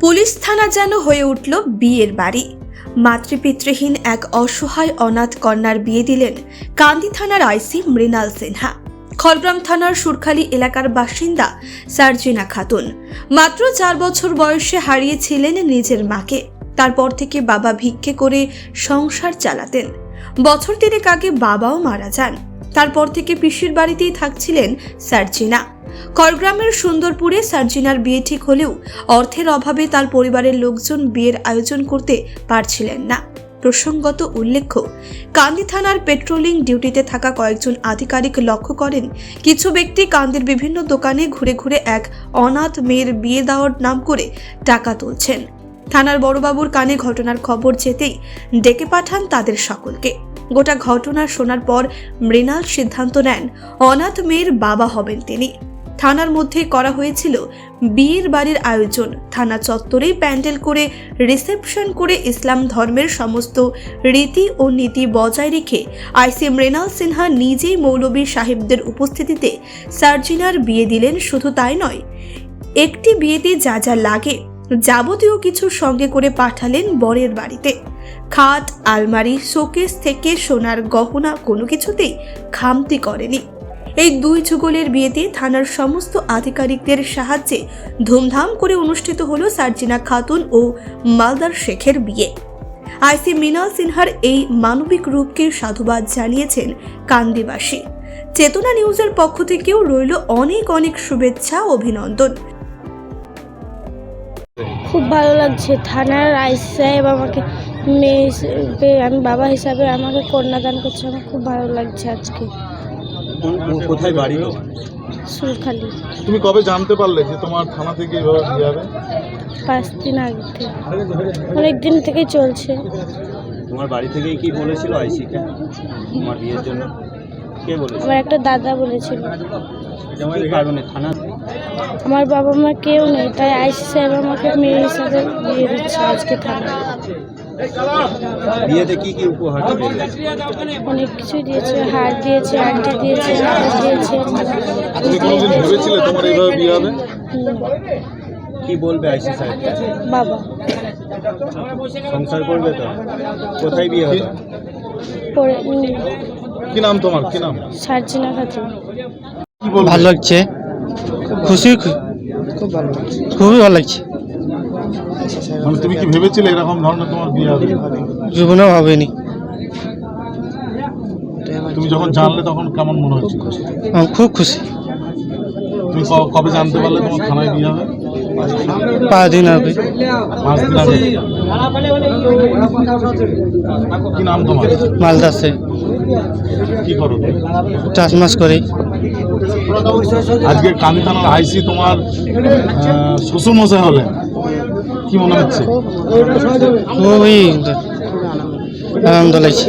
Police থানা যেন হয়ে উঠল বিয়ের বাড়ি। মাতৃপিতৃহীন এক অসহায় অনাথ কন্যার বিয়ে দিলেন কান্দি থানার আইসি মৃণাল সিনহা। খড়গ্রাম থানার সুরখালী এলাকার বাসিন্দা সার্জিনা খাতুন। মাত্র চার বছর বয়সে হারিয়েছিলেন নিজের মাকে। তারপর থেকে বাবা ভিক্ষে করে সংসার চালাতেন। বছর তিনেক আগে বাবাও মারা যান। তারপর থেকে পিসির বাড়িতেই থাকছিলেন সার্জিনা। করগ্রামের সুন্দরপুরে সার্জিনার বিয়ে ঠিক হলেও অর্থের অভাবে তার পরিবারের লোকজন বিয়ের আয়োজন করতে পারছিলেন না। প্রসঙ্গত উল্লেখ্য, কান্দি থানার পেট্রোলিং ডিউটিতে থাকা কয়েকজন আধিকারিক লক্ষ্য করেন, কিছু ব্যক্তি কান্দির বিভিন্ন দোকানে ঘুরে ঘুরে এক অনাথ মেয়ের বিয়ে দেওয়ার নাম করে টাকা তুলছেন। থানার বড়বাবুর কানে ঘটনার খবর যেতেই ডেকে পাঠান তাদের সকলকে। গোটা ঘটনা শোনার পর মৃণাল সিদ্ধান্ত নেন, অনাথ মেয়ের বাবা হবেন তিনি। থানার মধ্যে করা হয়েছিল বিয়ের বাড়ির আয়োজন। থানা চত্বরেই প্যান্ডেল করে রিসেপশন করে ইসলাম ধর্মের সমস্ত রীতি ও নীতি বজায় রেখে আইসি মৃণাল সিনহা নিজেই মৌলবী সাহেবদের উপস্থিতিতে সার্জিনার বিয়ে দিলেন, শুধু তাই নয়, একটি বিয়েতে যা যা লাগে যাবতীয় কিছু সঙ্গে করে পাঠালেন বরের বাড়িতে। খাট, আলমারি, শোকেস থেকে সোনার গহনা কোনো কিছুতেই খামতি করেনি। এই দুই যুগলের বিয়েতে থানার সমস্ত আধিকারিকদের সাহায্যে ধুমধাম করে অনুষ্ঠিত হল সার্জিনা খাতুন ও মালদার শেখের বিয়ে। আইসি মৃণাল সিনহার এই মানবিক রূপকে সাধুবাদ জানিয়েছেন কান্দিবাসী। চেতনা নিউজের পক্ষ থেকেও রইল অনেক অনেক শুভেচ্ছা অভিনন্দন। খুব ভালো লাগছে থানার আইস সাহেব আমাকে মেয়ে হিসেবে, আমি বাবা হিসাবে আমাকে কন্যাদান করছে, আমার খুব ভালো লাগছে আজকে। কোথায় বাড়ি তোমার সুরখালি। তুমি কবে জানতে পারলে যে তোমার থানা থেকে এভাবে বিয়ে হবে পাঁচ দিন আগে থেকে। অনেক দিন থেকেই চলছে। তোমার বাড়ি থেকেই কি বলেছিল আইসিটা তোমার বিয়ের জন্য? কে বলেছিল? আমার একটা দাদা বলেছিল। কি কারণে থানা আমার বাবা মা কেউ নেই তাই আইসি সাহেব আমাকে মেয়ে হিসাবে বিয়ে দিচ্ছে আজকে থানা বিয়েতে কি কি উপহার অনেক কিছুই দিয়েছে হার দিয়েছে আংটি দিয়েছে দিয়েছে। তুমি কোনোদিন ভেবেছিলে তোমার এইভাবে বিয়ে হবে? কি বলবে আইসি সাহেব বাবা। সংসার করবে তো? কোথায় বিয়ে হবে? কি নাম তোমার? কি নাম? সার্জিনা খাতুন। ভালো লাগছে। খুশি? খু- খুবই ভালো লাগছে। মানে তুমি কি ভেবেছিলে এরকম ধরনের তোমার বিয়ে হবে? জীবনেও ভাবিনি। তুমি যখন জানলে তখন কেমন মনে হচ্ছিল খুব খুশি। তুমি কবে জানতে পারলে তোমার থানায় বিয়ে হবে? পাঁচ দিন হবে পাঁচ দিন আগে? কি নাম তোমার? মালদাসে কি করো? চাষবাস করি। আজকে কান্দি থানার আইসি তোমার শ্বশুর মশাই হলে কি মনে হচ্ছে? খুবই আনন্দ লাগছে।